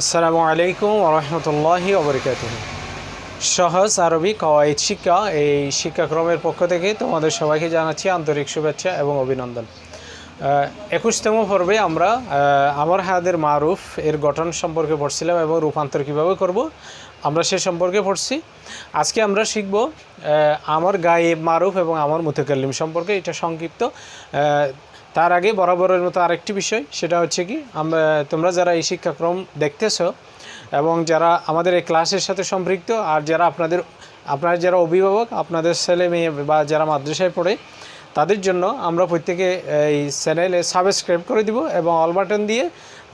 আসসালামু আলাইকুম ওরহমতুল্লাহি ওবরকাত সহজ আরবি কওয়াইদ শিক্ষা এই শিক্ষাক্রমের পক্ষ থেকে তোমাদের সবাইকে জানাচ্ছি আন্তরিক শুভেচ্ছা এবং অভিনন্দন। একুশতম পর্বে আমরা আমার হায়াদের মারুফ এর গঠন সম্পর্কে পড়ছিলাম এবং রূপান্তর কীভাবে করব, আমরা সে সম্পর্কে পড়ছি। আজকে আমরা শিখব আমার গায়ে মারুফ এবং আমার মুতাকাল্লিম সম্পর্কে, এটা সংক্ষিপ্ত। তার আগে বরাবরের মতো আরেকটি বিষয়, সেটা হচ্ছে কি, আমরা, তোমরা যারা এই শিক্ষাক্রম দেখতেছো এবং যারা আমাদের এই ক্লাসের সাথে সম্পৃক্ত, আর যারা আপনাদের, আপনারা যারা অভিভাবক, আপনাদের ছেলে মেয়ে বা যারা মাদ্রাসায় পড়ে তাদের জন্য আমরা প্রত্যেকে এই চ্যানেলে সাবস্ক্রাইব করে দিব এবং অল বাটন দিয়ে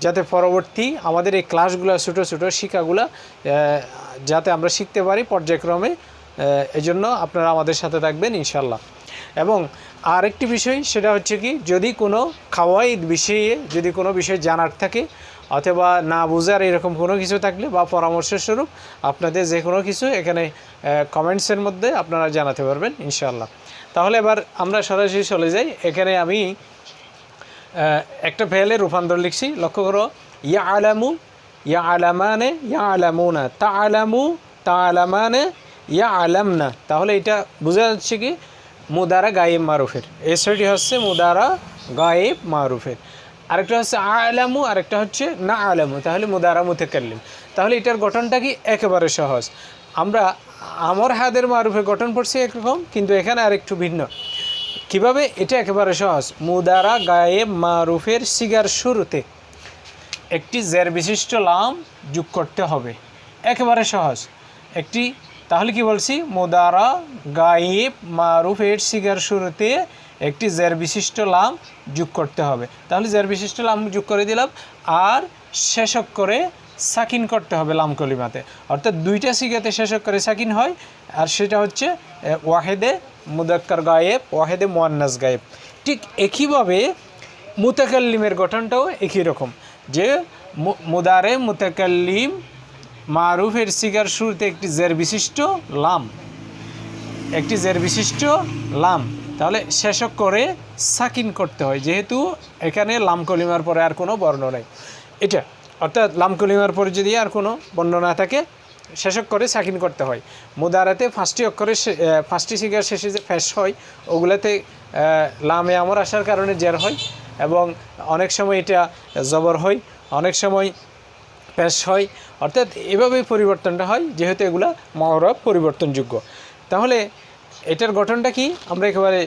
যাতে পরবর্তী আমাদের এই ক্লাসগুলো ছোটো ছোটো শিক্ষাগুলো যাতে আমরা শিখতে পারি পর্যায়ক্রমে আহ, এই জন্য আপনারা আমাদের সাথে থাকবেন ইনশাল্লাহ এবং আরেকটি বিষয় সেটা হচ্ছে কি যদি কোনো খাওয়াইদ বিষয়ে যদি কোনো বিষয় জানার থাকে অথবা না বোঝার এরকম কোনো কিছু থাকলে বা পরামর্শ স্বরূপ আপনাদের যে কোনো কিছু এখানে কমেন্টসের মধ্যে আপনারা জানাতে পারবেন ইনশাল্লাহ তাহলে এবার আমরা সরাসরি চলে যাই। এখানে আমি একটা ফেলে রূপান্তর লিখছি। লক্ষ্য করো ইয়া আলামু ইয়া আলামানে ইয়া আলামুনা তা আলামু তা আলামানে ইয়া আলাম না তাহলে এটা বোঝা যাচ্ছে কি, মুদারা গায়েব মারুফের। ছয়টি হচ্ছে মুদারা গায়েব মারুফের। আরেকটা হচ্ছে আলামু, আরেকটা হচ্ছে না আলামু, তাহলে মুদারা মুতেকাল্লিম। তাহলে এটার গঠনটা কি একেবারে সহজ? আমরা আমর হাদের মারুফে গঠন পড়ছি একরকম, কিন্তু এখানে আরেকটু ভিন্ন। কীভাবে? এটা একেবারে সহজ। মুদারা গায়েব মারুফের সিগার শুরুতে একটি জের বিশিষ্ট লাম যোগ করতে হবে। একেবারে সহজ। একটি, তাহলে কি বলছি? মোদারা গায়েব মারুফের সিগার শুরুতে একটি জের বিশিষ্ট লাম যোগ করতে হবে। তাহলে জের বিশিষ্ট লাম যোগ করে দিলাম, আর শেষক করে সাকিন করতে হবে লাম কলিমাতে। অর্থাৎ দুইটা সিগাতে শেষক করে সাকিন হয়, আর সেটা হচ্ছে ওয়াহেদে মুদাক্কার গায়েব, ওয়াহেদে মোয়ান্নাস গায়েব। ঠিক একইভাবে মুতাকাল্লিমের গঠনটাও একই রকম, যে মুদারে মুতাকাল্লিম মারুফের সিগার শুরুতে একটি জের বিশিষ্ট লাম, একটি জের বিশিষ্ট লাম তাহলে শেষক করে সাকিন করতে হয়, যেহেতু এখানে লাম কলিমার পরে আর কোনো বর্ণ নেই। এটা, অর্থাৎ লামকলিমার পরে যদি আর কোনো বর্ণ না থাকে শেষক করে সাকিন করতে হয়। মুদারাতে ফার্স্টটি অক্ষরে ফার্স্টটি সিগার শেষে যে ফ্যাস হয়, ওগুলাতে লামে আমর আসার কারণে জের হয় এবং অনেক সময় এটা জবর হয়, অনেক সময় পেশ হয়। অর্থাৎ এভাবেই পরিবর্তনটা হয়, যেহেতু এগুলা মহরব পরিবর্তনযোগ্য। তাহলে এটার গঠনটা কি? আমরা একেবারে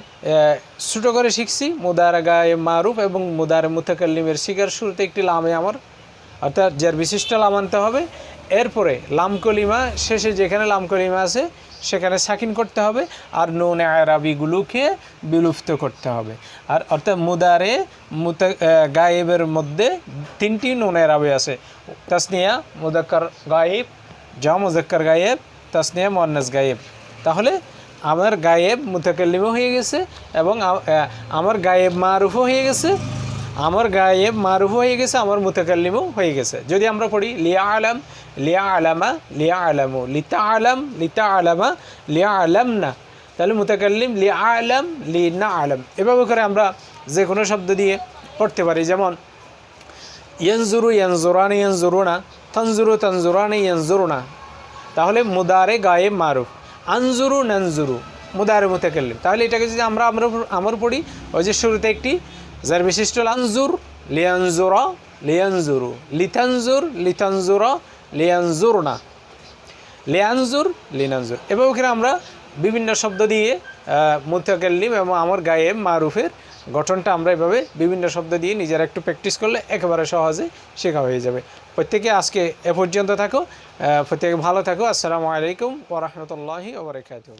ছোটো করে শিখছি। মুদারা গায়ে মারুফ এবং মুদারে মুতাকাল্লিমের শিকার শুরুতে একটি লামে আমার, অর্থাৎ যার বিশিষ্ট লাম আনতে হবে। এরপরে লামকলিমা শেষে যেখানে লাম কলিমা আছে, সেখানে সাকিন করতে হবে। আর নুন আরাবিগুলোকে বিলুপ্ত করতে হবে। আর অর্থাৎ মুদারে মুতা গায়েবের মধ্যে তিনটি নুন আরাবি আছে। তাসনিয়া, মুদাক্কার গায়েব জা মুজাক্কার গায়েব, তাসনিয়া মোয়ান্নাস গায়েব। তাহলে আমার গায়েব মুতাকাল্লিমও হয়ে গেছে এবং আমার গায়েব মারুফও হয়ে গেছে, আমার গায়েব মারুফ হয়ে গেছে, আমার মুতাকাল্লিমও হয়ে গেছে। যদি আমরা পড়ি লিয়া আলাম লিয়া আলামা লিয়া আলামু লিতা আলাম লিতা আলামা লিয়া আলাম না তাহলে মুতাকাল্লিম লিয়া আলাম লি না আলাম এভাবে করে আমরা যে কোনো শব্দ দিয়ে পড়তে পারি। যেমন, ইয়ানজুরু ইয়ানজুরানি ইয়ানজুরুনা, তনজুরু তনজুরানি ইয়ানজুরুনা। তাহলে মুদারে গায়েব মারুফ। আনজুরু নানজুরু মুদারে মুতাকাল্লিম। তাহলে এটাকে যদি আমরা আমরা পড়ি, ওই যে শুরুতে একটি যার বিশিষ্ট আনজুর, লিয়ানজুর, লিয়ানজুরু লিথানজুর লিথানজুর লিয়ানজুর না লিয়ানজুর, লিনানজুর। এভাবে আমরা বিভিন্ন শব্দ দিয়ে মুতাকাল্লিম এবং আমার গায়ে মারুফের গঠনটা আমরা এভাবে বিভিন্ন শব্দ দিয়ে নিজেরা একটু প্র্যাকটিস করলে একেবারে সহজে শেখা হয়ে যাবে। প্রত্যেকে আজকে এ পর্যন্ত থাকো প্রত্যেকে ভালো থাকো। আসসালামু আলাইকুম ওরহমতুল্লাহি ওবরাকাতুহ